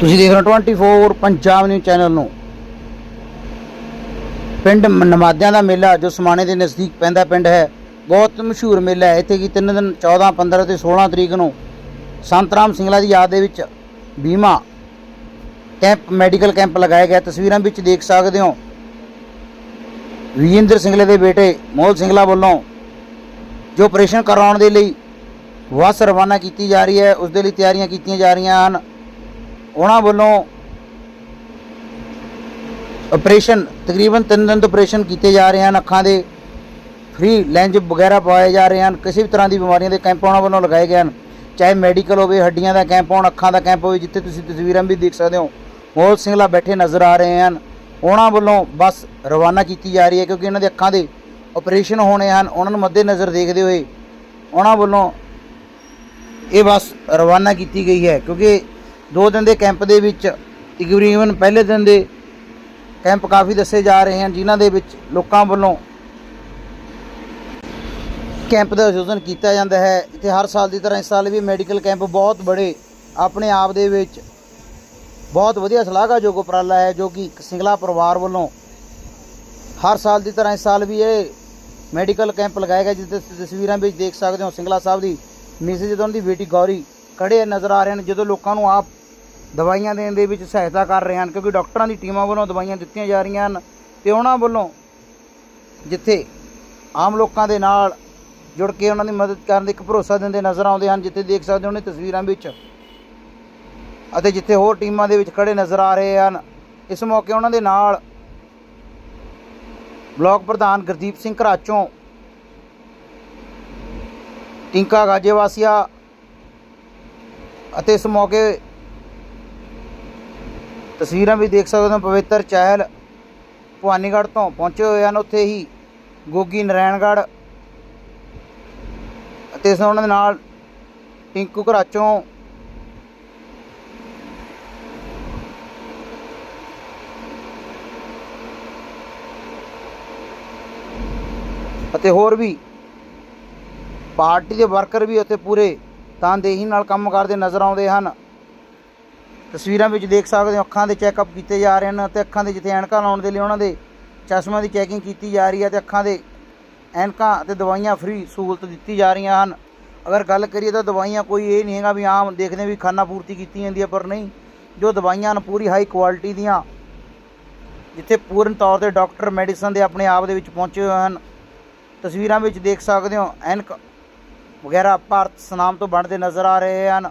ਤੁਸੀਂ ਦੇਖ ਰਹੇ ਹੋ 24 ਪੰਜਾਬ ਨਿਊਜ਼ ਚੈਨਲ ਨੂੰ। ਪਿੰਡ ਮ- ਨਮਾਦਿਆਂ ਦਾ ਮੇਲਾ, ਜੋ ਸਮਾਣੇ ਦੇ ਨਜ਼ਦੀਕ ਪੈਂਦਾ ਪਿੰਡ ਹੈ, ਬਹੁਤ ਮਸ਼ਹੂਰ ਮੇਲਾ ਹੈ। ਇੱਥੇ ਕੀ ਤਿੰਨ ਦਿਨ 14 15 ਤੇ 16 ਤਰੀਕ ਨੂੰ ਸੰਤ ਰਾਮ ਸਿੰਘਲਾ ਦੀ ਯਾਦ ਦੇ ਵਿੱਚ ਬੀਮਾ ਕੈਂਪ, ਮੈਡੀਕਲ ਕੈਂਪ ਲਗਾਇਆ ਗਿਆ। ਤਸਵੀਰਾਂ ਵਿੱਚ ਦੇਖ ਸਕਦੇ ਹੋ ਵਿਜੇਂਦਰ ਸਿੰਘਲੇ ਦੇ ਬੇਟੇ ਮੋਹਲ ਸਿੰਘਲਾ ਵੱਲੋਂ, ਜੋ ਆਪਰੇਸ਼ਨ ਕਰਾਉਣ ਦੇ ਲਈ ਬੱਸ ਰਵਾਨਾ ਕੀਤੀ ਜਾ ਰਹੀ ਹੈ ਉਸ ਦੇ ਲਈ ਤਿਆਰੀਆਂ ਕੀਤੀਆਂ ਜਾ ਰਹੀਆਂ ਹਨ। ਉਹਨਾਂ ਵੱਲੋਂ ਆਪਰੇਸ਼ਨ ਤਕਰੀਬਨ 3 ਦਿਨ ਤੋਂ ਆਪਰੇਸ਼ਨ ਕੀਤੇ ਜਾ ਰਹੇ ਹਨ, ਅੱਖਾਂ ਦੇ ਫ੍ਰੀ ਲੈਂਜ ਵਗੈਰਾ ਪਵਾਏ ਜਾ ਰਹੇ ਹਨ, ਕਿਸੇ ਵੀ ਤਰ੍ਹਾਂ ਦੀ ਬਿਮਾਰੀਆਂ ਦੇ ਕੈਂਪ ਉਹਨਾਂ ਵੱਲੋਂ ਲਗਾਏ ਗਏ ਹਨ, ਚਾਹੇ ਮੈਡੀਕਲ ਹੋਵੇ, ਹੱਡੀਆਂ ਦਾ ਕੈਂਪ ਹੋਣ, ਅੱਖਾਂ ਦਾ ਕੈਂਪ ਹੋਵੇ, ਜਿੱਥੇ ਤੁਸੀਂ ਤਸਵੀਰਾਂ ਵੀ ਦੇਖ ਸਕਦੇ ਹੋ ਮੋਹਲ ਸਿੰਘਲਾ ਬੈਠੇ ਨਜ਼ਰ ਆ ਰਹੇ ਹਨ, ਉਹਨਾਂ ਵੱਲੋਂ ਬੱਸ ਰਵਾਨਾ ਕੀਤੀ ਜਾ ਰਹੀ ਹੈ, ਕਿਉਂਕਿ ਇਹਨਾਂ ਦੇ ਅੱਖਾਂ ਦੇ ਆਪਰੇਸ਼ਨ ਹੋਣੇ ਹਨ, ਉਹਨਾਂ ਨੂੰ ਮੱਦੇ ਨਜ਼ਰ ਦੇਖਦੇ ਹੋਏ ਉਹਨਾਂ ਵੱਲੋਂ ਇਹ ਬੱਸ ਰਵਾਨਾ ਕੀਤੀ ਗਈ ਹੈ, ਕਿਉਂਕਿ ਦੋ ਦਿਨ ਦੇ ਕੈਂਪ ਦੇ ਵਿੱਚ, ਤਕਰੀਬਨ ਪਹਿਲੇ ਦਿਨ ਦੇ ਕੈਂਪ ਕਾਫੀ ਦੱਸੇ ਜਾ ਰਹੇ ਹਨ, ਜਿਨ੍ਹਾਂ ਦੇ ਵਿੱਚ ਲੋਕਾਂ ਵੱਲੋਂ ਕੈਂਪ ਦਾ ਆਯੋਜਨ ਕੀਤਾ ਜਾਂਦਾ ਹੈ ਇੱਥੇ ਹਰ ਸਾਲ ਦੀ ਤਰ੍ਹਾਂ ਇਸ ਸਾਲ ਵੀ ਮੈਡੀਕਲ ਕੈਂਪ ਬਹੁਤ ਬੜੇ, ਆਪਣੇ ਆਪ ਦੇ ਵਿੱਚ ਬਹੁਤ ਵਧੀਆ ਸ਼ਲਾਘਾਯੋਗ ਉਪਰਾਲਾ ਹੈ, ਜੋ ਕਿ ਸਿੰਗਲਾ ਪਰਿਵਾਰ ਵੱਲੋਂ ਹਰ ਸਾਲ ਦੀ ਤਰ੍ਹਾਂ ਇਸ ਸਾਲ ਵੀ ਇਹ ਮੈਡੀਕਲ ਕੈਂਪ ਲਗਾਇਆ ਗਿਆ, ਜਿਸ ਤੁਸੀਂ ਤਸਵੀਰਾਂ ਵਿੱਚ ਦੇਖ ਸਕਦੇ ਹੋ, ਸਿੰਗਲਾ ਸਾਹਿਬ ਦੀ ਮਿਸਿਸ ਜਦੋਂ ਦੀ ਬੇਟੀ ਗੌਰੀ ਖੜੇ ਨਜ਼ਰ ਆ ਰਹੇ ਹਨ, ਜਦੋਂ ਲੋਕਾਂ ਨੂੰ ਆਪ ਦਵਾਈਆਂ ਦੇਣ ਦੇ ਵਿੱਚ ਸਹਾਇਤਾ ਕਰ ਰਹੇ ਹਨ, ਕਿਉਂਕਿ ਡਾਕਟਰਾਂ ਦੀ ਟੀਮਾਂ ਵੱਲੋਂ ਦਵਾਈਆਂ ਦਿੱਤੀਆਂ ਜਾ ਰਹੀਆਂ ਹਨ ਤੇ ਉਹਨਾਂ ਵੱਲੋਂ ਜਿੱਥੇ ਆਮ ਲੋਕਾਂ ਦੇ ਨਾਲ ਜੁੜ ਕੇ ਉਹਨਾਂ ਦੀ ਮਦਦ ਕਰਨ ਦਾ ਇੱਕ ਭਰੋਸਾ ਦਿੰਦੇ ਨਜ਼ਰ ਆਉਂਦੇ ਹਨ, ਜਿੱਥੇ ਦੇਖ ਸਕਦੇ ਹੋ ਉਹਨੇ ਤਸਵੀਰਾਂ ਵਿੱਚ ਅਤੇ ਜਿੱਥੇ ਹੋਰ ਟੀਮਾਂ ਦੇ ਵਿੱਚ ਖੜੇ ਨਜ਼ਰ ਆ ਰਹੇ ਹਨ। ਇਸ ਮੌਕੇ ਉਹਨਾਂ ਦੇ ਨਾਲ ਬਲਾਕ ਪ੍ਰਧਾਨ ਗੁਰਦੀਪ ਸਿੰਘ ਘਰਾਚੋਂ, ਟਿੰਕਾ ਗਾਜੇਵਾਸੀਆ ਅਤੇ ਇਸ ਮੌਕੇ ਤਸਵੀਰਾਂ ਵੀ ਦੇਖ ਸਕਦੇ ਹੋ, ਪਵਿੱਤਰ ਚਹਿਲ ਭਵਾਨੀਗੜ੍ਹ ਤੋਂ ਪਹੁੰਚੇ ਹੋਏ ਹਨ। ਉੱਥੇ ਹੀ ਗੋਗੀ ਨਰੈਣਗੜ੍ਹ ਅਤੇ ਇਸ ਉਹਨਾਂ ਦੇ ਨਾਲ ਟਿੰਕੂ ਘਰਾਚੋਂ ਅਤੇ ਹੋਰ ਵੀ ਪਾਰਟੀ ਦੇ ਵਰਕਰ ਵੀ ਉੱਥੇ ਪੂਰੇ ਤਨਦੇਹੀ ਨਾਲ ਕੰਮ ਕਰਦੇ ਨਜ਼ਰ ਆਉਂਦੇ ਹਨ। ਤਸਵੀਰਾਂ ਵਿੱਚ ਦੇਖ ਸਕਦੇ ਹੋ, ਅੱਖਾਂ ਦੇ ਚੈੱਕਅਪ ਕੀਤੇ ਜਾ ਰਹੇ ਹਨ ਅਤੇ ਅੱਖਾਂ ਦੇ ਜਿੱਥੇ ਐਨਕਾਂ ਲਾਉਣ ਦੇ ਲਈ ਉਹਨਾਂ ਦੇ ਚਸ਼ਮਿਆਂ ਦੀ ਚੈਕਿੰਗ ਕੀਤੀ ਜਾ ਰਹੀ ਹੈ ਤੇ ਅੱਖਾਂ ਦੇ ਐਨਕਾਂ ਅਤੇ ਦਵਾਈਆਂ ਫ੍ਰੀ ਸਹੂਲਤ ਦਿੱਤੀ ਜਾ ਰਹੀਆਂ ਹਨ। ਅਗਰ ਗੱਲ ਕਰੀਏ ਤਾਂ ਦਵਾਈਆਂ ਕੋਈ ਇਹ ਨਹੀਂ ਹੈਗਾ ਵੀ ਆਮ ਦੇਖਦੇ ਵੀ ਖਾਨਾ ਪੂਰਤੀ ਕੀਤੀ ਜਾਂਦੀ ਹੈ ਪਰ ਨਹੀਂ, ਜੋ ਦਵਾਈਆਂ ਹਨ ਪੂਰੀ ਹਾਈ ਕੁਆਲਿਟੀ ਦੀਆਂ, ਜਿੱਥੇ ਪੂਰਨ ਤੌਰ ਤੇ ਡਾਕਟਰ ਮੈਡੀਸਨ ਦੇ ਆਪਣੇ ਆਪ ਦੇ ਵਿੱਚ ਪਹੁੰਚੇ ਹੋਏ ਹਨ। ਤਸਵੀਰਾਂ ਵਿੱਚ ਦੇਖ ਸਕਦੇ ਹੋ, ਐਨਕ ਵਗੈਰਾ ਭਾਰਤ ਸਨਾਮ ਤੋਂ ਬਣਦੇ ਨਜ਼ਰ ਆ ਰਹੇ ਹਨ।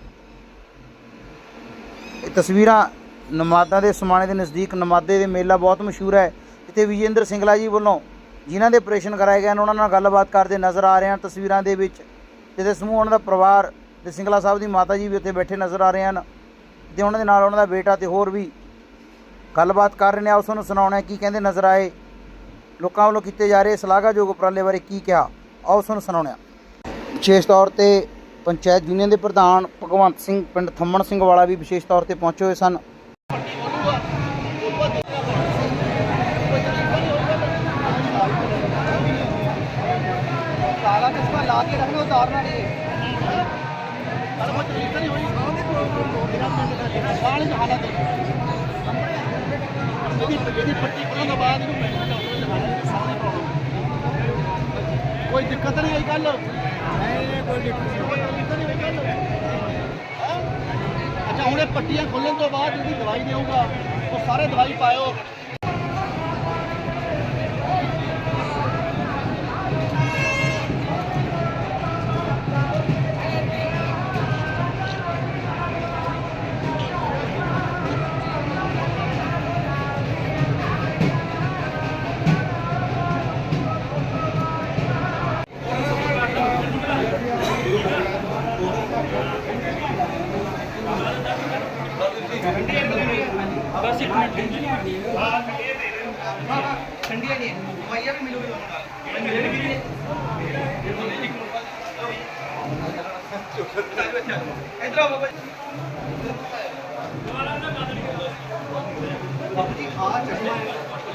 ਇਹ ਤਸਵੀਰਾਂ ਨਮਾਦਾਂ ਦੇ ਸਮਾਣੇ ਦੇ ਨਜ਼ਦੀਕ ਨਮਾਦੇ ਦੇ ਮੇਲਾ ਬਹੁਤ ਮਸ਼ਹੂਰ ਹੈ। ਇੱਥੇ ਵਿਜੇਂਦਰ ਸਿੰਗਲਾ ਜੀ ਵੱਲੋਂ ਜਿਨ੍ਹਾਂ ਦੇ ਆਪਰੇਸ਼ਨ ਕਰਾਏ ਗਏ ਹਨ, ਉਹਨਾਂ ਨਾਲ ਗੱਲਬਾਤ ਕਰਦੇ ਨਜ਼ਰ ਆ ਰਹੇ ਹਨ। ਤਸਵੀਰਾਂ ਦੇ ਵਿੱਚ ਜਿਹਦੇ ਸਮੂਹ ਉਹਨਾਂ ਦਾ ਪਰਿਵਾਰ ਤੇ ਸਿੰਗਲਾ ਸਾਹਿਬ ਦੀ ਮਾਤਾ ਜੀ ਵੀ ਉੱਥੇ ਬੈਠੇ ਨਜ਼ਰ ਆ ਰਹੇ ਹਨ ਤੇ ਉਹਨਾਂ ਦੇ ਨਾਲ ਉਹਨਾਂ ਦਾ ਬੇਟਾ ਤੇ ਹੋਰ ਵੀ ਗੱਲਬਾਤ ਕਰ ਰਹੇ ਨੇ। ਆਓ ਤੁਹਾਨੂੰ ਸੁਣਾਉਣਾ ਹੈ ਕੀ ਕਹਿੰਦੇ ਨਜ਼ਰ ਆਏ। ਲੋਕਾਂ ਵੱਲੋਂ ਕੀਤੇ ਜਾ ਰਹੇ ਸ਼ਲਾਘਾਯੋਗ ਉਪਰਾਲੇ ਬਾਰੇ ਕੀ ਕਿਹਾ। ਆਓ ਤੁਹਾਨੂੰ ਸੁਣਾਉਂਦੇ ਹਾਂ। ਵਿਸ਼ੇਸ਼ ਤੌਰ ਤੇ ਪੰਚਾਇਤ ਯੂਨੀਅਨ ਦੇ ਪ੍ਰਧਾਨ ਭਗਵੰਤ ਸਿੰਘ ਪਿੰਡ ਥੰਮਣ ਸਿੰਘ ਵਾਲਾ ਵੀ ਵਿਸ਼ੇਸ਼ ਤੌਰ ਤੇ ਪਹੁੰਚੇ ਹੋਏ ਸਨ। ਕੋਈ ਦਿੱਕਤ ਨਹੀਂ ਆਈ ਗੱਲ? ਨਹੀਂ ਕੋਈ ਦਿੱਕਤ ਪੱਟੀਆਂ ਖੋਲਣ ਤੋਂ ਬਾਅਦ ਜਿਹੜੀ ਦਵਾਈ ਦੇਊਗਾ ਉਹ ਸਾਰੇ ਦਵਾਈ ਪਾਇਓ।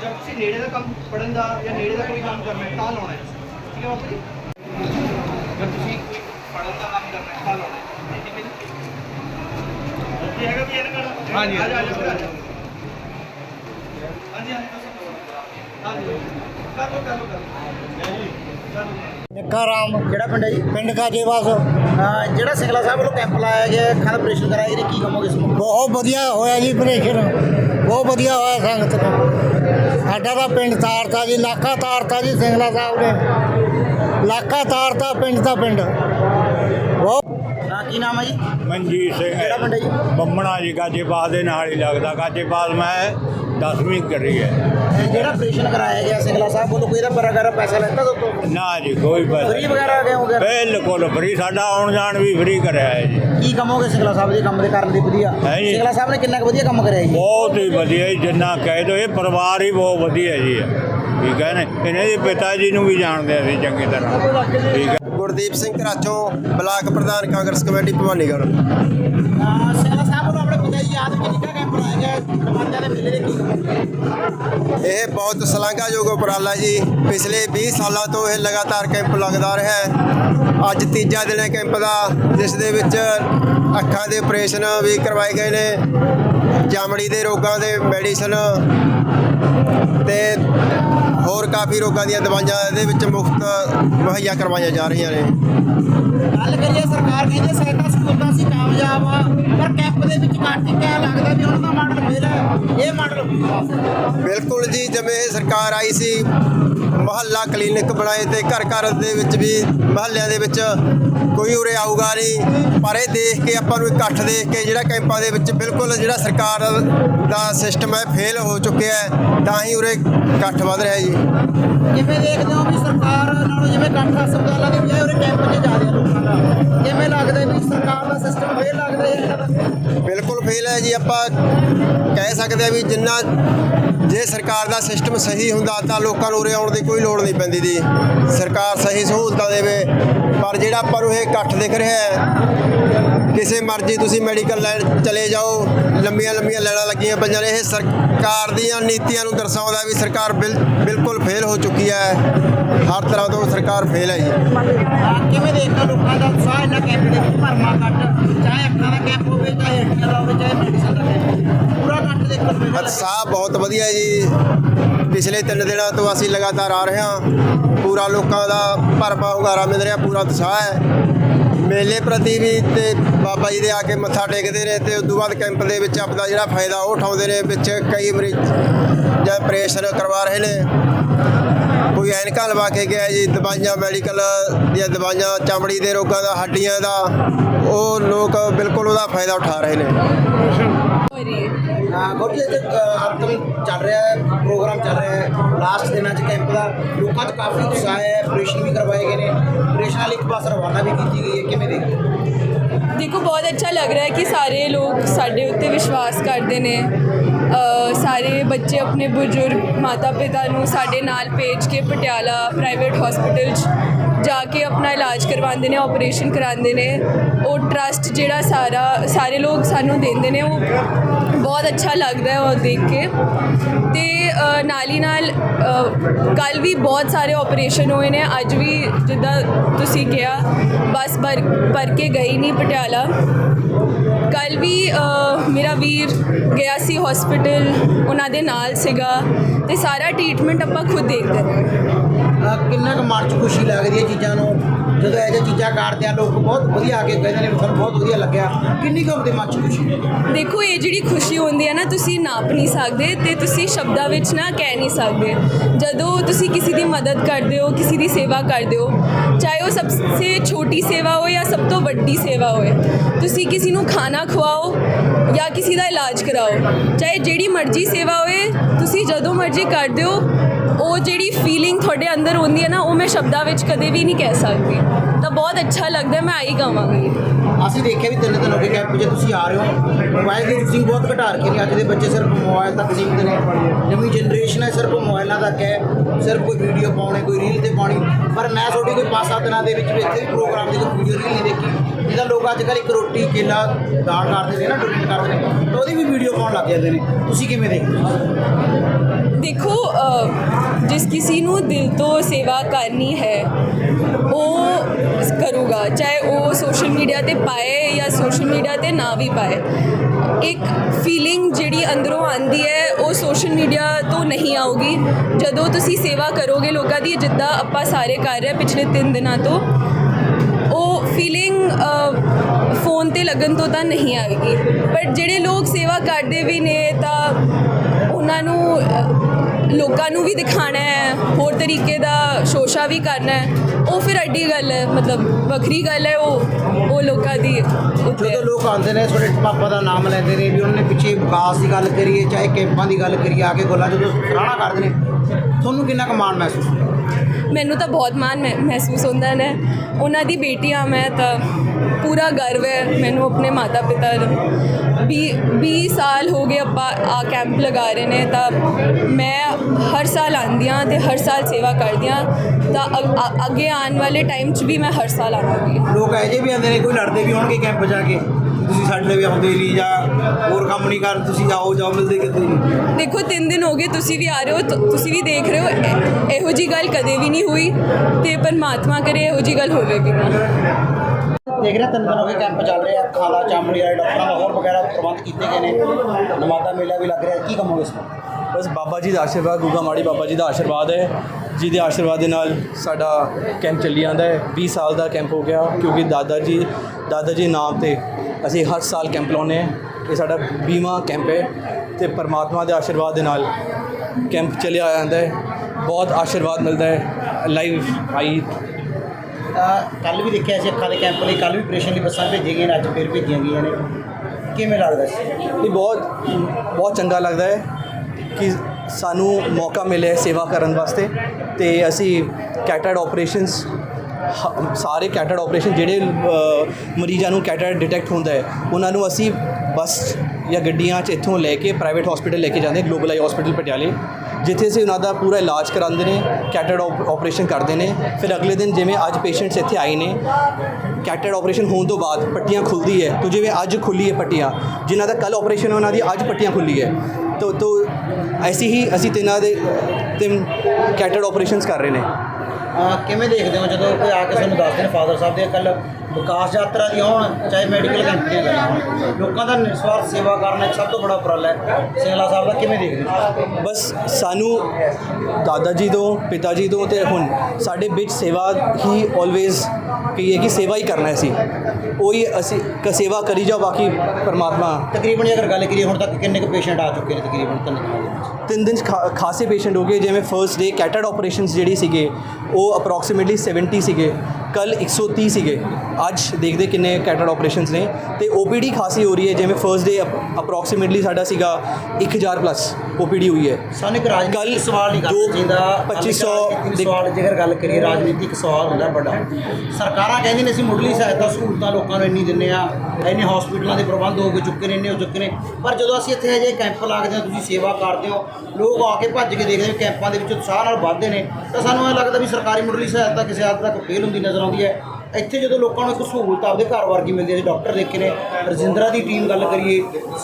ਜਦ ਤੁਸੀਂ ਨੇੜੇ ਦਾ ਕੰਮ ਪੜਨ ਦਾ ਜਾਂ ਨੇੜੇ ਦਾ ਕੋਈ ਕੰਮ ਕਰਨਾ ਹੈ ਤਾਂ ਲਾਉਣਾ ਹੈ। ਠੀਕ ਹੈ ਬਾਬਾ ਜੀ? ਜਦ ਤੁਸੀਂ ਕੋਈ ਪੜਨ ਦਾ ਕੰਮ ਕਰਨਾ ਹੈ ਤਾਂ ਲਾਉਣਾ ਹੈ। ਠੀਕ ਹੈ ਜੀ? ਇੱਥੇ ਹੈਗਾ ਵੀ ਇਹਨਾਂ ਹਾਂਜੀ ਆ ਜਾ ਆ ਜਾ ਹਾਂਜੀ ਹਾਂਜੀ ਹਾਂਜੀ। ਕਰ ਲੋ ਕਰ ਲੋ ਕਰ ਨਿੱਕਾ ਰਾਮ ਕਿਹੜਾ ਪਿੰਡ ਹੈ ਜੀ? ਪਿੰਡ ਕਾਜੇਵਾਸ ਜਿਹੜਾ ਸਿੰਗਲਾ ਸਾਹਿਬ ਵੱਲੋਂ ਕੈਂਪ ਲਾਇਆ ਗਿਆ ਦਾ ਆਪਰੇਸ਼ਨ ਕਰਾਇਆ ਇਹਦੇ ਕੀ ਕਹੋਗੇ ਇਸ ਨੂੰ ਬਹੁਤ ਵਧੀਆ ਹੋਇਆ ਜੀ ਆਪਰੇਸ਼ਨ ਬਹੁਤ ਵਧੀਆ ਹੋਇਆ ਸੰਗਤ ਨੂੰ ਸਾਡਾ ਤਾਂ ਪਿੰਡ ਤਾਰਤਾ ਜੀ ਲਾਕਾ ਤਾਰਤਾ ਜੀ ਸਿੰਗਲਾ ਸਾਹਿਬ ਨੇ। ਲਾਕਾ ਤਾਰਤਾ ਪਿੰਡ ਦਾ ਪਿੰਡ। ਕੀ ਨਾਮ ਹੈ ਜੀ? ਮਨਜੀਤ ਸਿੰਘ। ਕਿਹੜਾ ਪਿੰਡ ਹੈ ਜੀ? ਬੰਮਣਾ ਜੀ ਗਾਜੇਬਾਦ ਦੇ ਨਾਲ ਹੀ ਲੱਗਦਾ। ਗਾਜੇਬਾਦ ਮੈਂ 10ਵੀਂ ਕਰੀ ਹੈ। ਜਿਹੜਾ ਆਪਰੇਸ਼ਨ ਕਰਾਇਆ ਗਿਆ ਸਿੰਗਲਾ ਸਾਹਿਬ ਵੱਲੋਂ ਕੋਈ ਇਹਦਾ ਬਰਾਬਰ ਪੈਸਾ ਲੈਂਦਾ ਤੋਂ ਨਾ ਜੀ ਕੋਈ ਫ੍ਰੀ ਪੈਸਾ ਵਗੈਰਾ ਗਿਆ ਹੋ ਗਿਆ? ਬਿਲਕੁਲ ਫਰੀ ਸਾਡਾ ਆਉਣ ਜਾਣ ਵੀ ਫਰੀ ਕਰਿਆ ਹੈ ਜੀ। ਕੀ ਕਹੋਗੇ ਸਿੰਗਲਾ ਸਾਹਿਬ ਦੇ ਕੰਮ ਦੇ ਕਰਨ ਦੀ ਵਧੀਆ? ਹੈ ਜੀ। ਸਿੰਗਲਾ ਸਾਹਿਬ ਨੇ ਕਿੰਨਾ ਕੁ ਵਧੀਆ ਕੰਮ ਕਰਿਆ ਜੀ? ਬਹੁਤ ਹੀ ਵਧੀਆ ਜੀ, ਜਿੰਨਾ ਕਹਿ ਦੋ ਇਹ ਪਰਿਵਾਰ ਹੀ ਬਹੁਤ ਵਧੀਆ ਜੀ ਠੀਕ ਹੈ ਨੇ? ਇਹਨਾਂ ਦੇ ਪਿਤਾ ਜੀ ਨੂੰ ਵੀ ਜਾਣਦੇ ਅਸੀਂ ਚੰਗੀ ਤਰ੍ਹਾਂ। ਠੀਕ ਹੈ। ਗੁਰਦੀਪ ਸਿੰਘ ਘਰਾਚੋਂ ਬਲਾਕ ਪ੍ਰਧਾਨ ਕਾਂਗਰਸ ਕਮੇਟੀ ਭਵਾਨੀਗੜ੍ਹ। ਹਾਂ ਇਹ ਬਹੁਤ ਸ਼ਲਾਘਾਯੋਗ ਉਪਰਾਲਾ ਜੀ। ਪਿਛਲੇ 20 ਸਾਲਾਂ ਤੋਂ ਇਹ ਲਗਾਤਾਰ ਕੈਂਪ ਲੱਗਦਾ ਰਿਹਾ ਹੈ। ਅੱਜ ਤੀਜਾ ਦਿਨ ਹੈ ਕੈਂਪ ਦਾ, ਜਿਸ ਦੇ ਵਿੱਚ ਅੱਖਾਂ ਦੇ ਆਪਰੇਸ਼ਨ ਵੀ ਕਰਵਾਏ ਗਏ ਨੇ। ਚਮੜੀ ਦੇ ਰੋਗਾਂ ਦੇ ਮੈਡੀਸਨ ਤੇ ਹੋਰ ਕਾਫੀ ਰੋਗਾਂ ਦੀਆਂ ਦਵਾਈਆਂ ਇਹਦੇ ਵਿੱਚ ਮੁਫਤ ਮੁਹੱਈਆ ਕਰਵਾਈਆਂ ਜਾ ਰਹੀਆਂ ਨੇ। ਗੱਲ ਕਰੀਏ ਸਰਕਾਰ ਕਹਿੰਦੀ ਸਹਾਇਤਾ ਸਕੂਲਾਂ ਸੀ ਕਾਮਯਾਬ ਆ ਪਰ ਕੈਂਪ ਦੇ ਵਿੱਚ ਘੱਟ ਕਿਆ ਲੱਗਦਾ ਵੀ ਉਹਨਾਂ ਦਾ ਮਾਡਲ ਹੈ, ਇਹ ਮਾਡਲ ਬਿਲਕੁਲ ਜੀ ਜਿਵੇਂ ਇਹ ਸਰਕਾਰ ਆਈ ਸੀ ਮਹੱਲਾ ਕਲੀਨਿਕ ਬਣਾਏ ਤੇ ਘਰ ਘਰ ਦੇ ਵਿੱਚ ਵੀ ਮਹੱਲਿਆਂ ਦੇ ਵਿੱਚ ਕੋਈ ਉਰੇ ਆਊਗਾ ਨਹੀਂ ਪਰ ਇਹ ਦੇਖ ਕੇ ਆਪਾਂ ਨੂੰ ਇਕੱਠ ਦੇਖ ਕੇ ਜਿਹੜਾ ਕੈਂਪਾਂ ਦੇ ਵਿੱਚ ਬਿਲਕੁਲ ਜਿਹੜਾ ਸਰਕਾਰ ਦਾ ਸਿਸਟਮ ਹੈ ਫੇਲ ਹੋ ਚੁੱਕਿਆ ਹੈ ਤਾਂ ਹੀ ਉਰੇ ਇਕੱਠ ਵੱਧ ਰਿਹਾ ਜੀ। ਕਿਵੇਂ ਦੇਖਦੇ ਹੋ ਵੀ ਸਰਕਾਰ ਨਾਲੋਂ ਜਿਵੇਂ ਕੱਠ ਹਸਪਤਾਲਾਂ ਦੇ ਸਿਸਟਮ ਫੇਲ ਲੱਗਦਾ ਹੈ ਬਿਲਕੁਲ ਫੇਲ ਹੈ ਜੀ ਆਪਾਂ ਕਹਿ ਸਕਦੇ ਆ ਵੀ ਜਿੰਨਾ ਜੇ ਸਰਕਾਰ ਦਾ ਸਿਸਟਮ ਸਹੀ ਹੁੰਦਾ ਤਾਂ ਲੋਕਾਂ ਨੂੰ ਉਰੇ ਆਉਣ ਦੀ ਕੋਈ ਲੋੜ ਨਹੀਂ ਪੈਂਦੀ ਦੀ ਸਰਕਾਰ ਸਹੀ ਸਹੂਲਤਾਂ ਦੇਵੇ ਪਰ ਜਿਹੜਾ ਆਪਾਂ ਨੂੰ ਇਹ ਇਕੱਠ ਦਿਖ ਰਿਹਾ ਹੈ ਕਿਸੇ ਮਰਜ਼ੀ ਤੁਸੀਂ ਮੈਡੀਕਲ ਲਾਈਨ ਚਲੇ ਜਾਓ ਲੰਮੀਆਂ ਲੰਮੀਆਂ ਲਾਈਨਾਂ ਲੱਗੀਆਂ ਪਈਆਂ ਨੇ ਇਹ ਸਰਕਾਰ ਦੀਆਂ ਨੀਤੀਆਂ ਨੂੰ ਦਰਸਾਉਂਦਾ ਵੀ ਸਰਕਾਰ ਬਿਲ- ਬਿਲਕੁਲ ਫੇਲ ਹੋ ਚੁੱਕੀ ਹੈ। ਹਰ ਤਰ੍ਹਾਂ ਤੋਂ ਸਰਕਾਰ ਫੇਲ ਹੈ ਜੀ। ਕਿਵੇਂ ਦੇਖਦੇ ਲੋਕਾਂ ਦਾ ਉਤਸ਼ਾਹ ਇਹਨਾਂ ਕੈਂਪ ਦੇ ਭਰਮਾ ਕੱਟ ਸਾਹ ਬਹੁਤ ਵਧੀਆ ਜੀ। ਪਿਛਲੇ ਤਿੰਨ ਦਿਨਾਂ ਤੋਂ ਅਸੀਂ ਲਗਾਤਾਰ ਆ ਰਹੇ ਹਾਂ। ਪੂਰਾ ਲੋਕਾਂ ਦਾ ਭਰਮਾ ਹੁੰਗਾਰਾ ਮਿਲ ਰਿਹਾ, ਪੂਰਾ ਉਤਸ਼ਾਹ ਹੈ। ਮੇਲੇ ਪ੍ਰਤੀ ਵੀ ਤੇ ਬਾਬਾ ਜੀ ਦੇ ਆ ਕੇ ਮੱਥਾ ਟੇਕਦੇ ਨੇ ਤੇ ਉਸ ਤੋਂ ਬਾਅਦ ਕੈਂਪ ਦੇ ਵਿੱਚ ਆਪਦਾ ਜਿਹੜਾ ਫਾਇਦਾ ਉਹ ਉਠਾਉਂਦੇ ਨੇ ਵਿੱਚ ਕਈ ਮਰੀਜ਼ ਜਾਂ ਆਪਰੇਸ਼ਨ ਕਰਵਾ ਰਹੇ ਨੇ। ਕੋਈ ਐਨਕਾਂ ਲਵਾ ਕੇ ਗਿਆ ਜੀ, ਦਵਾਈਆਂ ਮੈਡੀਕਲ ਦੀਆਂ ਦਵਾਈਆਂ, ਚਮੜੀ ਦੇ ਰੋਗਾਂ ਦਾ, ਹੱਡੀਆਂ ਦਾ, ਉਹ ਲੋਕ ਬਿਲਕੁਲ ਉਹਦਾ ਫਾਇਦਾ ਉਠਾ ਰਹੇ ਨੇ। ਹਾਂ ਗੋਡੀ ਤੇ ਅੰਤਮ ਚੱਲ ਰਿਹਾ ਹੈ ਪ੍ਰੋਗਰਾਮ ਚੱਲ ਰਿਹਾ ਹੈ। ਲਾਸਟ ਦਿਨਾਂ 'ਚ ਕੈਂਪ ਦਾ ਲੋਕਾਂ 'ਚ ਕਾਫੀ ਉਤਸ਼ਾਹ ਹੈ ਆਪਰੇਸ਼ਨ ਵੀ ਕਰਵਾਏ ਗਏ ਨੇ। ਆਪਰੇਸ਼ਨ ਵਾਲੀ ਇੱਕ ਪਾਸ ਰਵਾਨਾ ਵੀ ਕੀਤੀ ਗਈ ਹੈ ਕਿਵੇਂ ਦੇਖਦੇ? ਦੇਖੋ ਬਹੁਤ ਅੱਛਾ ਲੱਗ ਰਿਹਾ ਹੈ ਕਿ ਸਾਰੇ ਲੋਕ ਸਾਡੇ ਉੱਤੇ ਵਿਸ਼ਵਾਸ ਕਰਦੇ ਨੇ। ਸਾਰੇ ਬੱਚੇ ਆਪਣੇ ਬਜ਼ੁਰਗ ਮਾਤਾ ਪਿਤਾ ਨੂੰ ਸਾਡੇ ਨਾਲ ਭੇਜ ਕੇ ਪਟਿਆਲਾ ਪ੍ਰਾਈਵੇਟ ਹਸਪੀਟਲ 'ਚ ਜਾ ਕੇ ਆਪਣਾ ਇਲਾਜ ਕਰਵਾਉਂਦੇ ਨੇ ਆਪਰੇਸ਼ਨ ਕਰਾਉਂਦੇ ਨੇ। ਉਹ ਟਰਸਟ ਜਿਹੜਾ ਸਾਰਾ, ਸਾਰੇ ਲੋਕ ਸਾਨੂੰ ਦਿੰਦੇ ਨੇ, ਉਹ ਬਹੁਤ ਅੱਛਾ ਲੱਗਦਾ ਹੈ ਉਹ ਦੇਖ ਕੇ। ਤੇ ਨਾਲ ਹੀ ਨਾਲ ਕੱਲ ਵੀ ਬਹੁਤ ਸਾਰੇ ਆਪਰੇਸ਼ਨ ਹੋਏ ਨੇ। ਅੱਜ ਵੀ ਜਿੱਦਾਂ ਤੁਸੀਂ ਕਿਹਾ, ਬਸ ਭਰ ਭਰ ਕੇ ਗਈ ਨਹੀਂ ਪਟਿਆਲਾ। ਕੱਲ ਵੀ ਮੇਰਾ ਵੀਰ ਗਿਆ ਸੀ ਹਸਪੀਟਲ ਉਹਨਾਂ ਦੇ ਨਾਲ ਸੀਗਾ। ਤੇ ਸਾਰਾ ਟ੍ਰੀਟਮੈਂਟ ਆਪਾਂ ਖੁਦ ਦੇਖਦੇ ਰਹੇ। ਕਿੰਨਾ ਕੁ ਮਨ 'ਚ ਖੁਸ਼ੀ ਲੱਗਦੀ ਹੈ ਚੀਜ਼ਾਂ ਨੂੰ? ਜਦੋਂ ਇਹ ਜਿਹੀ ਚੀਜ਼ਾਂ ਕਰਦੇ ਆ, ਲੋਕ ਬਹੁਤ ਵਧੀਆ ਆ ਕੇ ਕਹਿੰਦੇ ਨੇ ਵੀ ਸਾਨੂੰ ਬਹੁਤ ਵਧੀਆ ਲੱਗਿਆ। ਕਿੰਨੀ ਕੁ ਦੇ ਮਨ 'ਚ ਖੁਸ਼ੀ ਦੇਖੋ, ਇਹ ਜਿਹੜੀ ਖੁਸ਼ੀ ਹੁੰਦੀ ਹੈ ਨਾ, ਤੁਸੀਂ ਨਾਪ ਨਹੀਂ ਸਕਦੇ ਤੇ ਤੁਸੀਂ ਸ਼ਬਦਾਂ ਵਿੱਚ ਨਾ ਕਹਿ ਨਹੀਂ ਸਕਦੇ। ਜਦੋਂ ਤੁਸੀਂ ਕਿਸੇ ਦੀ ਮਦਦ ਕਰਦੇ ਹੋ, ਕਿਸੇ ਦੀ ਸੇਵਾ ਕਰਦੇ ਹੋ, ਚਾਹੇ ਉਹ ਸਭ ਸੇ ਛੋਟੀ ਸੇਵਾ ਹੋਵੇ ਜਾਂ ਸਭ ਤੋਂ ਵੱਡੀ ਸੇਵਾ ਹੋਵੇ ਤੁਸੀਂ ਕਿਸੇ ਨੂੰ ਖਾਣਾ ਖਵਾਓ ਜਾਂ ਕਿਸੇ ਦਾ ਇਲਾਜ ਕਰਾਓ। ਚਾਹੇ ਜਿਹੜੀ ਮਰਜ਼ੀ ਸੇਵਾ ਹੋਵੇ ਤੁਸੀਂ ਜਦੋਂ ਮਰਜ਼ੀ ਕਰਦੇ ਹੋ ਉਹ ਜਿਹੜੀ ਫੀਲਿੰਗ ਤੁਹਾਡੇ ਅੰਦਰ ਹੁੰਦੀ ਹੈ ਨਾ, ਉਹ ਮੈਂ ਸ਼ਬਦਾਂ ਵਿੱਚ ਕਦੇ ਵੀ ਨਹੀਂ ਕਹਿ ਸਕਦੀ। ਤਾਂ ਬਹੁਤ ਅੱਛਾ ਲੱਗਦਾ ਮੈਂ ਆਈ ਕਹਾਂਗੀ ਅਸੀਂ ਦੇਖਿਆ ਵੀ ਤਿੰਨ ਦਿਨ ਹੋ ਗਏ ਕੈਂਪ 'ਚ ਤੁਸੀਂ ਆ ਰਹੇ ਹੋ। ਮੋਬਾਈਲ ਦੀ ਯੂਜ਼ਿੰਗ ਬਹੁਤ ਘਟਾ ਰੱਖੀ ਨੇ ਅੱਜ ਦੇ ਬੱਚੇ ਸਿਰਫ ਮੋਬਾਈਲ ਤੱਕ ਸੀਮਿਤ ਨੇ। ਨਵੀਂ ਜਨਰੇਸ਼ਨ ਹੈ, ਸਿਰਫ ਮੋਬਾਈਲਾਂ ਤੱਕ ਹੈ। ਸਿਰਫ ਕੋਈ ਵੀਡੀਓ ਪਾਉਣੇ, ਕੋਈ ਰੀਲ ਤੇ ਪਾਉਣੀ। ਪਰ ਮੈਂ ਤੁਹਾਡੀ ਕੋਈ ਪੰਜ ਸੱਤ ਦਿਨਾਂ ਦੇ ਵਿੱਚ ਵੀ ਇੱਥੇ ਪ੍ਰੋਗਰਾਮ ਦੀ ਕੋਈ ਵੀਡੀਓ ਰੀਲ ਨਹੀਂ ਦੇਖੀ। ਜਿਹਦਾ ਲੋਕ ਅੱਜ ਕੱਲ੍ਹ ਇੱਕ ਰੋਟੀ, ਕੇਲਾ, ਦਾਲ ਕਰਦੇ ਨੇ ਨਾ ਡੋਨੇਟ ਕਰਦੇ ਨੇ। ਤਾਂ ਉਹਦੀ ਵੀ ਵੀਡੀਓ ਪਾਉਣ ਲੱਗ ਜਾਂਦੇ ਨੇ। ਤੁਸੀਂ ਕਿਵੇਂ ਦੇਖਦੇ ਹੋ? ਦੇਖੋ ਜਿਸ ਕਿਸੇ ਨੂੰ ਦਿਲ ਤੋਂ ਸੇਵਾ ਕਰਨੀ ਹੈ, ਉਹ ਕਰੂਗਾ। ਚਾਹੇ ਉਹ ਸੋਸ਼ਲ ਮੀਡੀਆ ਤੇ ਪਾਏ ਜਾਂ ਸੋਸ਼ਲ ਮੀਡੀਆ ਤੇ ਨਾ ਵੀ ਪਾਏ। ਇੱਕ ਫੀਲਿੰਗ ਜਿਹੜੀ ਅੰਦਰੋਂ ਆਂਦੀ ਹੈ, ਉਹ ਸੋਸ਼ਲ ਮੀਡੀਆ ਤੋਂ ਨਹੀਂ ਆਊਗੀ। ਜਦੋਂ ਤੁਸੀਂ ਸੇਵਾ ਕਰੋਗੇ ਲੋਕਾਂ ਦੀ, ਜਿੱਦਾਂ ਆਪਾਂ ਸਾਰੇ ਕਰ ਰਹੇ ਪਿਛਲੇ 3 ਦਿਨਾਂ ਤੋਂ, ਉਹ ਫੀਲਿੰਗ ਫੋਨ ਤੇ ਲੱਗਣ ਤੋਂ ਤਾਂ ਨਹੀਂ ਆਏਗੀ। ਪਰ ਜਿਹੜੇ ਲੋਕ ਸੇਵਾ ਕਰਦੇ ਵੀ ਨੇ, ਤਾਂ ਉਹਨਾਂ ਨੂੰ ਲੋਕਾਂ ਨੂੰ ਵੀ ਦਿਖਾਣਾ ਹੈ ਹੋਰ ਤਰੀਕੇ ਦਾ ਸ਼ੋਸ਼ਾ ਵੀ ਕਰਨਾ ਹੈ ਉਹ ਫਿਰ ਅੱਡੀ ਗੱਲ ਹੈ ਮਤਲਬ ਵੱਖਰੀ ਗੱਲ ਹੈ ਉਹ ਉਹ ਲੋਕਾਂ ਦੀ ਉੱਤੇ। ਜਦੋਂ ਲੋਕ ਆਉਂਦੇ ਨੇ ਤੁਹਾਡੇ ਪਾਪਾ ਦਾ ਨਾਮ ਲੈਂਦੇ ਨੇ ਵੀ ਉਹਨਾਂ ਨੇ ਪਿੱਛੇ ਵਿਕਾਸ ਦੀ ਗੱਲ ਕਰੀਏ ਚਾਹੇ ਕੈਂਪਾਂ ਦੀ ਗੱਲ ਕਰੀਏ ਆ ਕੇ ਗੱਲਾਂ ਜਦੋਂ ਸਰਾਹਣਾ ਕਰਦੇ ਨੇ ਤੁਹਾਨੂੰ ਕਿੰਨਾ ਕੁ ਮਾਣ ਮਹਿਸੂਸ ਹੁੰਦਾ ਮੈਨੂੰ ਤਾਂ ਬਹੁਤ ਮਾਣ ਮਹਿ- ਮਹਿਸੂਸ ਹੁੰਦਾ ਨੇ ਉਹਨਾਂ ਦੀ ਬੇਟੀਆਂ ਮੈਂ ਤਾਂ ਪੂਰਾ ਗਰਵ ਹੈ ਮੈਨੂੰ ਆਪਣੇ ਮਾਤਾ ਪਿਤਾ ਵੀ 20 ਸਾਲ ਹੋ ਗਏ ਆਪਾਂ ਆ ਕੈਂਪ ਲਗਾ ਰਹੇ ਨੇ ਤਾਂ ਮੈਂ ਹਰ ਸਾਲ ਆਉਂਦੀ ਹਾਂ ਤੇ ਹਰ ਸਾਲ ਸੇਵਾ ਕਰਦੀ ਹਾਂ। ਤਾਂ ਅੱਗੇ ਆਉਣ ਵਾਲੇ ਟਾਈਮ 'ਚ ਵੀ ਮੈਂ ਹਰ ਸਾਲ ਆਵਾਂਗੀ। ਲੋਕ ਇਹੋ ਜਿਹੇ ਵੀ ਆਉਂਦੇ ਨੇ, ਕੋਈ ਲੜਦੇ ਵੀ ਹੋਣਗੇ ਕੈਂਪ ਜਾ ਕੇ? ਤੁਸੀਂ ਸਾਡੇ ਲਈ ਵੀ ਆਉਂਦੇ ਨਹੀਂ ਜਾਂ ਹੋਰ ਕੰਮ ਨਹੀਂ ਕਰ ਤੁਸੀਂ ਜਾਓ ਜਾਓ ਮਿਲਦੇ ਕਿਤੇ ਨਹੀਂ। ਦੇਖੋ ਤਿੰਨ ਦਿਨ ਹੋ ਗਏ ਤੁਸੀਂ ਵੀ ਆ ਰਹੇ ਹੋ ਤੁ- ਤੁਸੀਂ ਵੀ ਦੇਖ ਰਹੇ ਹੋ ਇਹ- ਇਹੋ ਜੀ ਗੱਲ ਕਦੇ ਵੀ ਨਹੀਂ ਹੋਈ ਤੇ ਪਰਮਾਤਮਾ ਕਰੇ ਇਹੋ ਜੀ ਗੱਲ ਹੋਵੇ ਵੀ ਨਾ ਦੇਖ ਰਹੇ ਤਿੰਨ ਦਿਨ ਹੋ ਗਏ ਕੈਂਪ ਚੱਲ ਰਿਹਾ ਅੱਖਾਂ ਦਾ ਚਮੜੀ ਵਾਲੇ ਡਾਕਟਰਾਂ ਦਾ ਹੋਰ ਵਗੈਰਾ ਪ੍ਰਬੰਧ ਕੀਤੇ ਗਏ ਨੇ ਨਮਾਦਾ ਮੇਲਾ ਵੀ ਲੱਗ ਰਿਹਾ ਕੀ ਕਮੋਗੇ ਇਸ ਨੂੰ ਬਸ ਬਾਬਾ ਜੀ ਦਾ ਆਸ਼ੀਰਵਾਦ ਗੁੱਗਾ ਮਾੜੀ ਬਾਬਾ ਜੀ ਦਾ ਆਸ਼ੀਰਵਾਦ ਹੈ। ਜਿਹਦੇ ਆਸ਼ੀਰਵਾਦ ਦੇ ਨਾਲ ਸਾਡਾ ਕੈਂਪ ਚੱਲੀ ਜਾਂਦਾ ਹੈ। 20 ਸਾਲ ਦਾ ਕੈਂਪ ਹੋ ਗਿਆ ਕਿਉਂਕਿ ਦਾਦਾ ਜੀ ਦਾਦਾ ਜੀ ਨਾਮ ਤੇ ਅਸੀਂ ਹਰ ਸਾਲ ਕੈਂਪ ਲਾਉਂਦੇ ਹਾਂ। ਇਹ ਸਾਡਾ ਬੀਮਾ ਕੈਂਪ ਹੈ ਤੇ ਪਰਮਾਤਮਾ ਦੇ ਆਸ਼ੀਰਵਾਦ ਦੇ ਨਾਲ ਕੈਂਪ ਚੱਲਿਆ ਜਾਂਦਾ ਹੈ। ਬਹੁਤ ਆਸ਼ੀਰਵਾਦ ਮਿਲਦਾ ਹੈ। ਲਾਈਵ ਆਈ। ਕੱਲ ਵੀ ਦੇਖਿਆ ਸੀ ਅੱਖਾਂ ਦੇ ਕੈਂਪ ਲਈ। ਕੱਲ ਵੀ ਆਪਰੇਸ਼ਨ ਲਈ ਬੱਸਾਂ ਭੇਜੀਆਂ ਗਈਆਂ ਅੱਜ ਫਿਰ ਭੇਜੀਆਂ ਗਈਆਂ ਨੇ। ਕਿਵੇਂ ਲੱਗਦਾ ਸੀ? ਇਹ ਬਹੁਤ ਬਹੁਤ ਚੰਗਾ ਲੱਗਦਾ ਹੈ। ਕਿ ਸਾਨੂੰ ਮੌਕਾ ਮਿਲਿਆ ਸੇਵਾ ਕਰਨ ਵਾਸਤੇ ਤੇ ਅਸੀਂ ਕੈਟਰਡ ਆਪਰੇਸ਼ਨਸ ਸਾਰੇ ਕੈਟਰਡ ਆਪਰੇਸ਼ਨ ਜਿਹੜੇ ਮਰੀਜ਼ਾਂ ਨੂੰ ਕੈਟਰਡ ਡਿਟੈਕਟ ਹੁੰਦਾ ਹੈ, ਉਹਨਾਂ ਨੂੰ ਅਸੀਂ ਬੱਸ ਜਾਂ ਗੱਡੀਆਂ 'ਚ ਇੱਥੋਂ ਲੈ ਕੇ ਪ੍ਰਾਈਵੇਟ ਹਸਪੀਟਲ ਲੈ ਕੇ ਜਾਂਦੇ ਗਲੋਬਲ ਆਈ ਹਸਪੀਟਲ ਪਟਿਆਲੇ, ਜਿੱਥੇ ਅਸੀਂ ਉਹਨਾਂ ਦਾ ਪੂਰਾ ਇਲਾਜ ਕਰਾਉਂਦੇ ਨੇ, ਕੈਟਰਡ ਆਪਰੇਸ਼ਨ ਕਰਦੇ ਨੇ, ਫਿਰ ਅਗਲੇ ਦਿਨ ਜਿਵੇਂ ਅੱਜ ਪੇਸ਼ੈਂਟਸ ਇੱਥੇ ਆਏ ਨੇ, ਕੈਟਰਡ ਆਪਰੇਸ਼ਨ ਹੋਣ ਤੋਂ ਬਾਅਦ ਪੱਟੀਆਂ ਖੁੱਲਦੀ ਹੈ, ਤੋ ਜਿਵੇਂ ਅੱਜ ਖੁੱਲੀ ਹੈ ਪੱਟੀਆਂ, ਜਿਨ੍ਹਾਂ ਦਾ ਕੱਲ ਆਪਰੇਸ਼ਨ ਉਹਨਾਂ ਦੀ ਅੱਜ ਪੱਟੀਆਂ ਖੁੱਲੀ ਹੈ। ਤੋ ਤੋ ਐਸੀ ਹੀ ਅਸੀਂ ਤਿੰਨਾਂ ਦੇ ਤਿੰਨ ਕੈਟਰਡ ਆਪਰੇਸ਼ਨਸ ਕਰ ਰਹੇ ਨੇ। ਅਹ ਕਿਵੇਂ ਦੇਖਦੇ ਹੋ ਜਦੋਂ ਕੋਈ ਆ ਕੇ ਸਾਨੂੰ ਦੱਸਦੇ ਨੇ ਫਾਦਰ ਸਾਹਿਬ ਦੇ ਕੱਲ ਵਿਕਾਸ ਯਾਤਰਾ ਦੀ ਹੋਣ ਚਾਹੇ ਮੈਡੀਕਲ ਕੈਂਪ ਦੀਆਂ ਗੱਲਾਂ ਹੋਣ ਲੋਕਾਂ ਦਾ ਨਿਸਵਾਰਥ ਸੇਵਾ ਕਰਨਾ ਇੱਕ ਸਭ ਤੋਂ ਬੜਾ ਉਪਰਾਲਾ ਹੈ। ਸਿੰਗਲਾ ਸਾਹਿਬ ਦਾ ਕਿਵੇਂ ਦੇਖਦੇ ਹੋ? ਬਸ ਸਾਨੂੰ ਦਾਦਾ ਜੀ ਤੋਂ ਪਿਤਾ ਜੀ ਤੋਂ ਤੇ ਹੁਣ ਸਾਡੇ ਵਿੱਚ ਸੇਵਾ ਹੀ ਆਲਵੇਜ਼ ਕਹੀਏ ਕਿ ਸੇਵਾ ਹੀ ਕਰਨਾ ਅਸੀਂ। ਉਹੀ ਅਸੀਂ ਕ ਸੇਵਾ ਕਰੀ ਜਾਓ ਬਾਕੀ ਪਰਮਾਤਮਾ ਤਕਰੀਬਨ ਜੇ ਅਗਰ ਗੱਲ ਕਰੀਏ ਹੁਣ ਤੱਕ ਕਿੰਨੇ ਕੁ ਪੇਸ਼ੈਂਟ ਆ ਚੁੱਕੇ ਨੇ ਤਕਰੀਬਨ? ਤਿੰਨ ਦਿਨਾਂ ਦੇ ਵਿੱਚ ਤਿੰਨ ਦਿਨ 'ਚ ਖਾ- ਖਾਸੇ ਪੇਸ਼ੈਂਟ ਹੋ ਗਏ ਜਿਵੇਂ ਫਰਸਟ ਡੇ ਕੈਟਰਡ ਆਪਰੇਸ਼ਨਸ ਜਿਹੜੀ ਸੀਗੇ ਉਹ ਅਪਰੋਕਸੀਮੇਟਲੀ 70 ਸੀਗੇ ਕੱਲ 130 ਸੀਗੇ। ਅੱਜ ਦੇਖਦੇ ਕਿੰਨੇ ਕੈਟਰਡ ਆਪਰੇਸ਼ਨਸ ਨੇ। ਤੇ ਓਪੀਡੀ ਖਾਸੀ ਹੋ ਰਹੀ ਹੈ ਜਿਵੇਂ ਫਰਸਟ ਡੇ ਅਪਰੋਕਸੀਮੇਟਲੀ ਸਾਡਾ ਸੀਗਾ 1000 ਪਲੱਸ ਓਪੀਡੀ ਹੋਈ ਹੈ। ਸਾਨੂੰ ਇੱਕ ਰਾਜਨੀਤਿਕ ਸਵਾਲ ਨਹੀਂ ਦੋ- ਕਰਨਾ ਚਾਹੀਦਾ। 2500 ਰਾਜਨੀਤਿਕ ਦੇ- ਸਵਾਲ ਜੇਕਰ ਗੱਲ ਕਰੀਏ ਰਾਜਨੀਤਿਕ ਸਵਾਲ ਹੁੰਦਾ ਵੱਡਾ। ਸਰਕਾਰਾਂ ਕਹਿੰਦੀਆਂ ਨੇ ਅਸੀਂ ਮੁੱਢਲੀ ਸਹਾਇਤਾ ਸਹੂਲਤਾਂ ਲੋਕਾਂ ਨੂੰ ਇੰਨੀ ਦਿੰਨੇ ਆ ਇੰਨੇ ਹਸਪੀਟਲਾਂ ਦੇ ਪ੍ਰਬੰਧ ਹੋ ਕੇ ਚੁੱਕੇ ਨੇ ਇੰਨੇ ਹੋ ਚੁੱਕੇ ਨੇ। ਪਰ ਜਦੋਂ ਅਸੀਂ ਇੱਥੇ ਅਜੇ ਕੈਂਪ ਲੱਗਦੇ ਹਾਂ ਤੁਸੀਂ ਸੇਵਾ ਕਰਦੇ ਹੋ ਲੋਕ ਆ ਕੇ ਭੱਜ ਕੇ ਦੇਖਦੇ ਨੇ ਕੈਂਪਾਂ ਦੇ ਵਿੱਚ ਉਤਸ਼ਾਹ ਨਾਲ ਵੱਧਦੇ ਨੇ ਤਾਂ ਸਾਨੂੰ ਇਹ ਲੱਗਦਾ ਵੀ ਸਰਕਾਰੀ ਮੁੱਢਲੀ ਸਹਾਇਤਾ ਕਿਸੇ ਹੱਦ ਤੱਕ ਫੇਲ ਹੁੰਦੀ ਨਜ਼ਰ ਆਉਂਦੀ ਹੈ। ਇੱਥੇ ਜਦੋਂ ਲੋਕਾਂ ਨੂੰ ਇੱਕ ਸਹੂਲਤ ਆਪਦੇ ਘਰ ਵਰਗੀ ਮਿਲਦੀ ਹੈ, ਅਸੀਂ ਡਾਕਟਰ ਦੇਖੇ ਨੇ, ਰਜਿੰਦਰਾ ਦੀ ਟੀਮ ਗੱਲ ਕਰੀਏ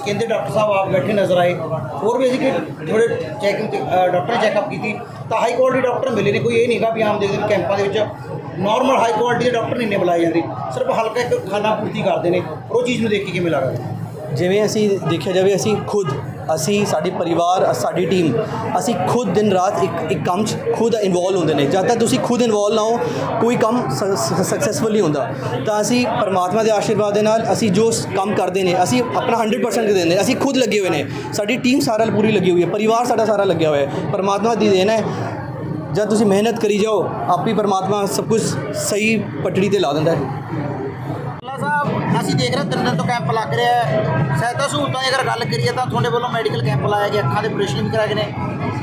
ਕਹਿੰਦੇ ਡਾਕਟਰ ਸਾਹਿਬ ਆਪ ਬੈਠੇ ਨਜ਼ਰ ਆਏ, ਹੋਰ ਵੀ ਅਸੀਂ ਕਿ ਥੋੜੇ ਚੈਕਿੰਗ ਡਾਕਟਰ ਨੇ ਚੈੱਕਅਪ ਕੀਤੀ, ਤਾਂ ਹਾਈ ਕੁਆਲਿਟੀ ਡਾਕਟਰ ਮਿਲੇ ਨੇ, ਕੋਈ ਇਹ ਨਹੀਂਗਾ ਵੀ ਆਮ ਦੇਖਦੇ ਕੈਂਪਾਂ ਦੇ ਵਿੱਚ ਨਾਰਮਲ ਹਾਈ ਕੁਆਲਿਟੀ ਦੇ ਡਾਕਟਰ ਨਹੀਂ ਨੇ ਬੁਲਾਏ ਜਾਂਦੇ, ਸਿਰਫ ਹਲਕਾ ਇੱਕ ਖਾਨਾ ਪੂਰਤੀ ਕਰਦੇ ਨੇ ਉਹ ਚੀਜ਼ ਨੂੰ ਦੇਖ ਕੇ ਕਿਵੇਂ ਲੱਗਦਾ? ਜਿਵੇਂ ਅਸੀਂ ਦੇਖਿਆ ਜਾਵੇ, ਅਸੀਂ ਖੁਦ ਅਸੀਂ ਸਾਡੇ ਪਰਿਵਾਰ, ਸਾਡੀ ਟੀਮ ਅਸੀਂ ਖੁਦ ਦਿਨ ਰਾਤ ਇੱਕ ਇੱਕ ਕੰਮ 'ਚ ਖੁਦ ਇਨਵੋਲਵ ਹੁੰਦੇ ਨੇ। ਜਦ ਤੱਕ ਤੁਸੀਂ ਖੁਦ ਇਨਵੋਲਵ ਨਾ ਹੋ, ਕੋਈ ਕੰਮ ਸਕਸੈਸਫੁਲ ਨਹੀਂ ਹੁੰਦਾ। ਤਾਂ ਅਸੀਂ ਪਰਮਾਤਮਾ ਦੇ ਆਸ਼ੀਰਵਾਦ ਦੇ ਨਾਲ ਅਸੀਂ ਜੋ ਕੰਮ ਕਰਦੇ ਨੇ, ਅਸੀਂ ਆਪਣਾ 100% ਦਿੰਦੇ ਨੇ। ਅਸੀਂ ਖੁਦ ਲੱਗੇ ਹੋਏ ਨੇ। ਸਾਡੀ ਟੀਮ ਸਾਰਾ ਪੂਰੀ ਲੱਗੀ ਹੋਈ ਹੈ। ਪਰਿਵਾਰ ਸਾਡਾ ਸਾਰਾ ਲੱਗਿਆ ਹੋਇਆ ਹੈ। ਪਰਮਾਤਮਾ ਦੀ ਦੇਣ ਹੈ। ਜਦ ਤੁਸੀਂ ਮਿਹਨਤ ਕਰੀ ਜਾਓ, ਆਪ ਹੀ ਪਰਮਾਤਮਾ ਸਭ ਕੁਝ ਸਹੀ ਪਟੜੀ ਤੇ ਲਾ ਦਿੰਦਾ ਹੈ। ਅਸੀਂ ਦੇਖ ਰਹੇ ਤਿੰਨ ਦਿਨ ਤੋਂ ਕੈਂਪ ਲੱਗ ਰਿਹਾ ਹੈ। ਸਹਾਇਤਾ ਸਹੂਲਤਾਂ ਦੀ ਅਗਰ ਗੱਲ ਕਰੀਏ ਤਾਂ ਤੁਹਾਡੇ ਵੱਲੋਂ ਮੈਡੀਕਲ ਕੈਂਪ ਲਾਇਆ ਗਿਆ ਅੱਖਾਂ ਦੇ ਆਪਰੇਸ਼ਨ ਵੀ ਕਰਾਏ ਗਏ ਨੇ।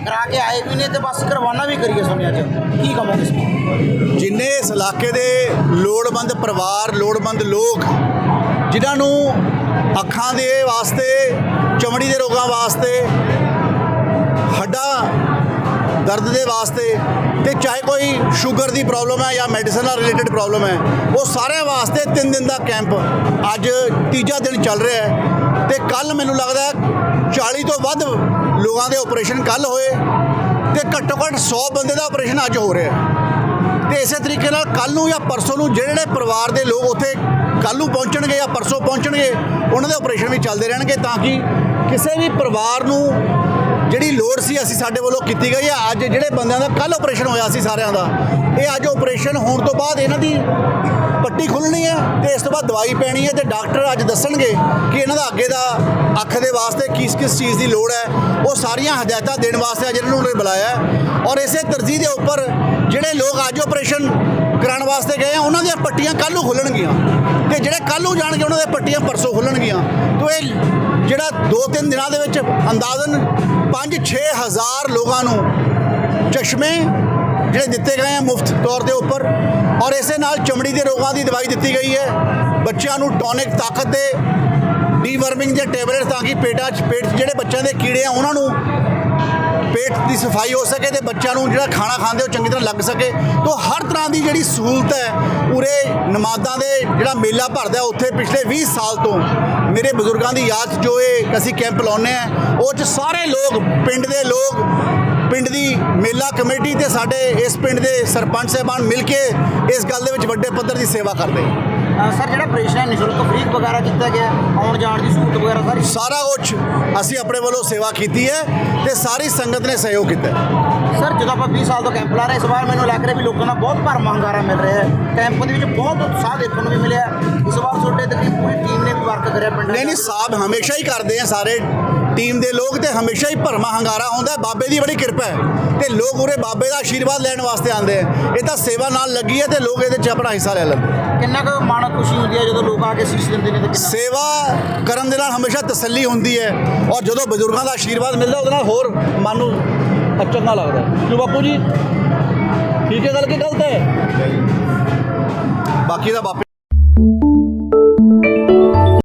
ਕਰਾ ਕੇ ਆਏ ਵੀ ਨੇ ਤੇ ਬਸ ਕਰਵਾਉਣਾ ਵੀ ਕਰੀਏ ਸੁਣਿਆ ਚ। ਕੀ ਕਹੋਗੇ ਇਸ ਜਿੰਨੇ ਇਸ ਇਲਾਕੇ ਦੇ ਲੋੜਵੰਦ ਪਰਿਵਾਰ, ਲੋੜਵੰਦ ਲੋਕ, ਜਿਨ੍ਹਾਂ ਨੂੰ ਅੱਖਾਂ ਦੇ ਵਾਸਤੇ, ਚਮੜੀ ਦੇ ਰੋਗਾਂ ਵਾਸਤੇ, ਹੱਡਾਂ, ਦਰਦ ਦੇ ਵਾਸਤੇ ਤੇ ਚਾਹੇ ਕੋਈ ਸ਼ੂਗਰ ਦੀ ਪ੍ਰੋਬਲਮ ਹੈ ਜਾਂ ਮੈਡੀਸਨ ਨਾਲ ਰਿਲੇਟਡ ਪ੍ਰੋਬਲਮ ਹੈ, ਉਹ ਸਾਰਿਆਂ ਵਾਸਤੇ 3 ਦਿਨ ਦਾ ਕੈਂਪ ਅੱਜ ਤੀਜਾ ਦਿਨ ਚੱਲ ਰਿਹਾ ਹੈ ਤੇ ਕੱਲ ਮੈਨੂੰ ਲੱਗਦਾ ਹੈ 40 ਤੋਂ ਵੱਧ ਲੋਕਾਂ ਦੇ ਆਪਰੇਸ਼ਨ ਕੱਲ ਹੋਏ ਤੇ ਘੱਟੋ ਘੱਟ 100 ਬੰਦੇ ਦਾ ਆਪਰੇਸ਼ਨ ਅੱਜ ਹੋ ਰਿਹਾ ਹੈ। ਤੇ ਇਸੇ ਤਰੀਕੇ ਨਾਲ ਕੱਲ ਨੂੰ ਜਾਂ ਪਰਸੋਂ ਨੂੰ ਜਿਹੜੇ ਜਿਹੜੇ ਪਰਿਵਾਰ ਦੇ ਲੋਕ ਉੱਥੇ ਕੱਲ ਨੂੰ ਪਹੁੰਚਣਗੇ ਜਾਂ ਪਰਸੋਂ ਪਹੁੰਚਣਗੇ, ਉਹਨਾਂ ਦੇ ਆਪਰੇਸ਼ਨ ਵੀ ਚੱਲਦੇ ਰਹਿਣਗੇ ਤਾਂ ਕਿ ਕਿਸੇ ਵੀ ਪਰਿਵਾਰ ਨੂੰ ਜਿਹੜੀ ਲੋੜ ਸੀ ਅਸੀਂ ਸਾਡੇ ਵੱਲੋਂ ਕੀਤੀ ਗਈ ਹੈ ਅੱਜ ਜਿਹੜੇ ਬੰਦਿਆਂ ਦਾ ਕੱਲ ਆਪਰੇਸ਼ਨ ਹੋਇਆ ਸੀ ਸਾਰਿਆਂ ਦਾ, ਇਹ ਅੱਜ ਆਪਰੇਸ਼ਨ ਹੋਣ ਤੋਂ ਬਾਅਦ ਇਹਨਾਂ ਦੀ ਪੱਟੀ ਖੁੱਲਣੀ ਹੈ ਤੇ ਇਸ ਤੋਂ ਬਾਅਦ ਦਵਾਈ ਪੈਣੀ ਹੈ ਤੇ ਡਾਕਟਰ ਅੱਜ ਦੱਸਣਗੇ ਕਿ ਇਹਨਾਂ ਦਾ ਅੱਗੇ ਦਾ ਅੱਖ ਦੇ ਵਾਸਤੇ ਕਿਸ ਕਿਸ ਚੀਜ਼ ਦੀ ਲੋੜ ਹੈ। ਉਹ ਸਾਰੀਆਂ ਹਦਾਇਤਾਂ ਦੇਣ ਵਾਸਤੇ ਅੱਜ ਇਹਨਾਂ ਨੂੰ ਉਰੇ ਬੁਲਾਇਆ ਔਰ ਇਸੇ ਤਰਜੀਹ ਦੇ ਉੱਪਰ ਜਿਹੜੇ ਲੋਕ ਅੱਜ ਆਪਰੇਸ਼ਨ ਕਰਾਉਣ ਵਾਸਤੇ ਗਏ ਆ, ਉਹਨਾਂ ਦੀਆਂ ਪੱਟੀਆਂ ਕੱਲ੍ਹ ਨੂੰ ਖੁੱਲਣਗੀਆਂ ਤੇ ਜਿਹੜੇ ਕੱਲ੍ਹ ਨੂੰ ਜਾਣਗੇ ਉਹਨਾਂ ਦੇ ਪੱਟੀਆਂ ਪਰਸੋਂ ਖੁੱਲਣਗੀਆਂ। ਤੋ ਇਹ ਜਿਹੜਾ 2-3 ਦਿਨਾਂ ਦੇ ਵਿੱਚ ਅੰਦਾਜ਼ਨ 5-6 ਹਜ਼ਾਰ ਲੋਕਾਂ ਨੂੰ ਚਸ਼ਮੇ ਜਿਹੜੇ ਦਿੱਤੇ ਗਏ ਆ ਮੁਫਤ ਤੌਰ ਦੇ ਉੱਪਰ ਔਰ ਇਸੇ ਨਾਲ ਚਮੜੀ ਦੇ ਰੋਗਾਂ ਦੀ ਦਵਾਈ ਦਿੱਤੀ ਗਈ ਹੈ। ਬੱਚਿਆਂ ਨੂੰ ਟੌਨਿਕ ਤਾਕਤ ਦੇ ਡੀਵਰਮਿੰਗ ਦੇ ਟੈਬਲੇਟ ਤਾਂ ਕਿ ਪੇਟਾਂ 'ਚ ਪੇਟ 'ਚ ਜਿਹੜੇ ਬੱਚਿਆਂ ਦੇ ਕੀੜੇ ਆ, ਉਹਨਾਂ ਨੂੰ ਪੇਟ ਦੀ ਸਫ਼ਾਈ ਹੋ ਸਕੇ ਤੇ ਬੱਚਿਆਂ ਨੂੰ ਜਿਹੜਾ ਖਾਣਾ ਖਾਂਦੇ ਉਹ ਚੰਗੀ ਤਰ੍ਹਾਂ ਲੱਗ ਸਕੇ। ਤੋਂ ਹਰ ਤਰ੍ਹਾਂ ਦੀ ਜਿਹੜੀ ਸਹੂਲਤ ਹੈ, ਉਰੇ ਨਮਾਦਾਂ ਦੇ ਜਿਹੜਾ ਮੇਲਾ ਭਰਦਾ ਉੱਥੇ ਪਿਛਲੇ 20 ਸਾਲ ਤੋਂ ਮੇਰੇ ਬਜ਼ੁਰਗਾਂ ਦੀ ਯਾਦ 'ਚ ਜੋ ਇਹ ਅਸੀਂ ਕੈਂਪ ਲਾਉਂਦੇ ਆ ਉਹ 'ਚ ਸਾਰੇ ਲੋਕ, ਪਿੰਡ ਦੇ ਲੋਕ, ਪਿੰਡ ਦੀ ਮੇਲਾ ਕਮੇਟੀ ਤੇ ਸਾਡੇ ਇਸ ਪਿੰਡ ਦੇ ਸਰਪੰਚ ਸਾਹਿਬਾਨ ਮਿਲ ਕੇ ਇਸ ਗੱਲ ਦੇ ਵਿੱਚ ਵੱਡੇ ਪੱਧਰ ਦੀ ਸੇਵਾ ਕਰਦੇ। ਸਰ ਜਿਹੜਾ ਆਪਰੇਸ਼ਨ ਹੈ ਨਿਸ਼ੁਲਕ ਫ੍ਰੀ ਵਗੈਰਾ ਕੀਤਾ ਗਿਆ ਆਉਣ ਜਾਣ ਦੀ ਸਹੂਲਤ ਵਗੈਰਾ ਸਾਰੀ ਸਾਰਾ ਕੁਝ ਅਸੀਂ ਆਪਣੇ ਵੱਲੋਂ ਸੇਵਾ ਕੀਤੀ ਹੈ ਤੇ ਸਾਰੀ ਸੰਗਤ ਨੇ ਸਹਿਯੋਗ ਕੀਤਾ ਸਰ ਜਦੋਂ ਆਪਾਂ 20 ਸਾਲ ਤੋਂ ਕੈਂਪ ਲਾ ਰਹੇ ਇਸ ਵਾਰ ਮੈਨੂੰ ਲੱਗ ਰਿਹਾ ਵੀ ਲੋਕਾਂ ਦਾ ਬਹੁਤ ਭਰਮਾ ਹੰਗਾਰਾ ਮਿਲ ਰਿਹਾ ਹੈ। ਕੈਂਪ ਦੇ ਵਿੱਚ ਬਹੁਤ ਉਤਸ਼ਾਹ ਦੇਖਣ ਨੂੰ ਵੀ ਮਿਲਿਆ। ਇਸ ਵਾਰ ਤੁਹਾਡੇ ਤਕਰੀਬ ਪੂਰੀ ਟੀਮ ਨੇ ਵੀ ਵਰਕ ਕਰਿਆ ਪਿੰਡ ਨਹੀਂ ਨਹੀਂ ਸਾਹਿਬ ਹਮੇਸ਼ਾ ਹੀ ਕਰਦੇ ਆ ਸਾਰੇ ਟੀਮ ਦੇ ਲੋਕ ਤੇ ਹਮੇਸ਼ਾ ਹੀ ਭਰਮਾ ਹੰਗਾਰਾ ਹੁੰਦਾ। ਬਾਬੇ ਦੀ ਬੜੀ ਕਿਰਪਾ ਹੈ ਤੇ ਲੋਕ ਉਰੇ ਬਾਬੇ ਦਾ ਆਸ਼ੀਰਵਾਦ ਲੈਣ ਵਾਸਤੇ ਆਉਂਦੇ ਆ ਇਹ ਤਾਂ ਸੇਵਾ ਨਾਲ ਲੱਗੀ ਹੈ ਤੇ ਲੋਕ ਇਹਦੇ 'ਚ ਆਪਣਾ ਹਿੱਸਾ ਲੈ ਲੈਂਦੇ ਕਿੰਨਾ ਕੁ ਮਾਣ ਖੁਸ਼ੀ ਹੁੰਦੀ ਹੈ ਜਦੋਂ ਲੋਕ ਆ ਕੇ ਸੀਸ ਦਿੰਦੇ ਨੇ ਤੇ ਕਿੰਨਾ ਸੇਵਾ ਕਰਨ ਦੇ ਨਾਲ ਹਮੇਸ਼ਾ ਤਸੱਲੀ ਹੁੰਦੀ ਹੈ ਔਰ ਜਦੋਂ ਬਜ਼ੁਰਗਾਂ ਦਾ ਆਸ਼ੀਰਵਾਦ ਮਿਲਦਾ ਉਹਦੇ ਨਾਲ ਹੋਰ ਮਨ ਨੂੰ ਚੰਗਾ ਲੱਗਦਾ ਕਿਉਂ ਬਾਪੂ ਜੀ? ਠੀਕ ਹੈ ਗੱਲ ਕਿ ਗਲਤ ਹੈ? ਬਾਕੀ ਦਾ ਬਾਪੇ